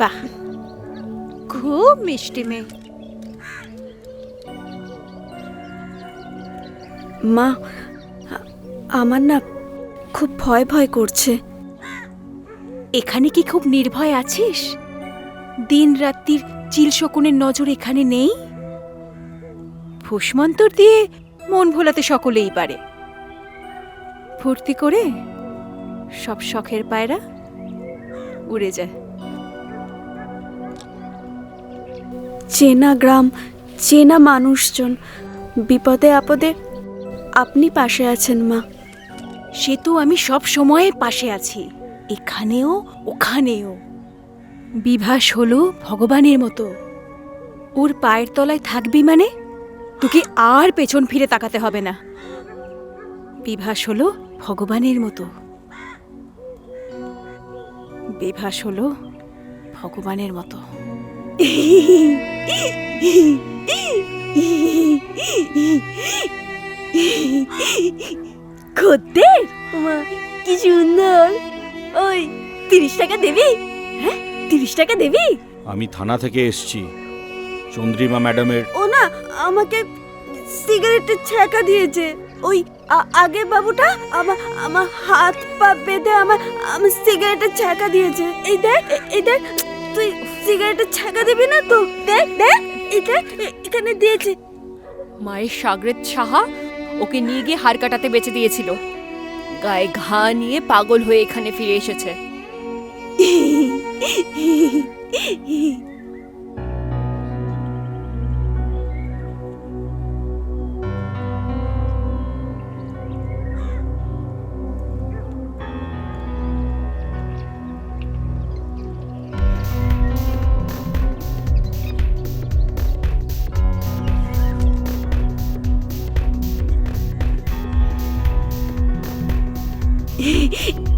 বাহ খুব মিষ্টি মেয়ে। মা আমার না খুব ভয় ভয় করছে। এখানে কি খুব নির্ভয় আছিস? দিন রাত্রির চিল শকুনের নজর এখানে নেই? ফুসমন্তর দিয়ে মন ভোলাতে সকলেই পারে। ফুর্তি করে সব শখের পায়রা উড়ে যায়। চেনা গ্রাম, চেনা মানুষজন। বিপদে আপদে আপনি পাশে আছেন, মা। সে তো আমি সব সময় পাশে আছি। এখানেও, ওখানেও। বিভাস হলো ভগবানের মতো। ওর পায়ের তলায় থাকবি মানে? তোকে আর পেছন ফিরে তাকাতে হবে না। বিভাস হলো ভগবানের মতো। বিভাস হলো ভগবানের মতো। করতে মা কি সুন্দর। ওই তিরিশ টাকা দেবি? হ্যাঁ তিরিশ টাকা দেবি? আমি থানা থেকে এসছি। চন্দ্রিমা ম্যাডামের ও না আমাকে সিগারেটের ছ্যাঁকা দিয়েছে। ওই আ- আগের বাবুটা আমার আমার হাত পা বেঁধে আমার আমার সিগারেটের ছ্যাঁকা দিয়েছে। এই দেখ এই দেখ। তুই সিগারেটের ছাঁকা দিবি না তো? দেখ দেখ এটা এখানে দিয়েছে। মায়ের সাগরেদ সাহা ওকে নিয়ে গিয়ে হাড় কাটাতে বেঁচে দিয়েছিল। গায়ে ঘা নিয়ে পাগল হয়ে এখানে ফিরে এসেছে।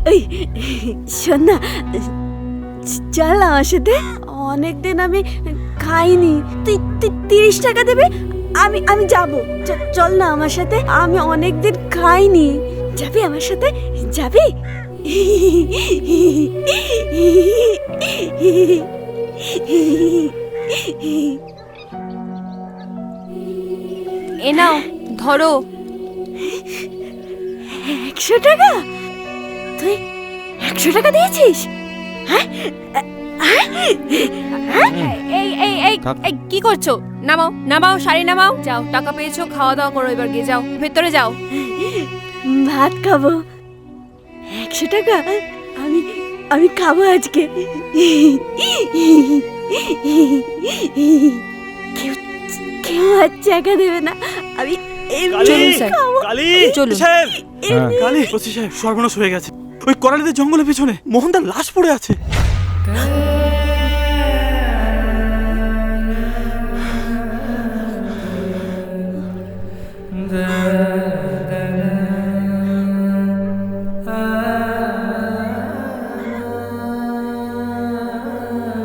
ওই শোন না চল আমার সাথে। অনেকদিন আমি খাইনি। তুই তুই তিরিশ টাকা দেবে আমি আমি যাব। চল না আমার সাথে আমি অনেকদিন খাইনি। যাবি আমার সাথে? যাবি? এ নাও ধরো। একশো টাকা? তুই একশো টাকা দিয়েছিস? হ্যাঁ? এই এই এই এই কি করছ? নামাও নামাও শাড়ি নামাও। যাও টাকা পেয়েছ খাওয়া দাওয়া করো এবার গিয়ে যাও ভেতরে যাও। ভাত খাব। একশো টাকা? আমি আমি খাব আজকে। কেউ কেউ আর টাকা দেবে না। আমি চলুন স্যার। কালী চলুন। হ্যাঁ। কালী সাহেব সর্বনাশ হয়ে গেছে। ওই করালিদের জঙ্গলের পেছনে। মোহনদার লাশ পড়ে আছে।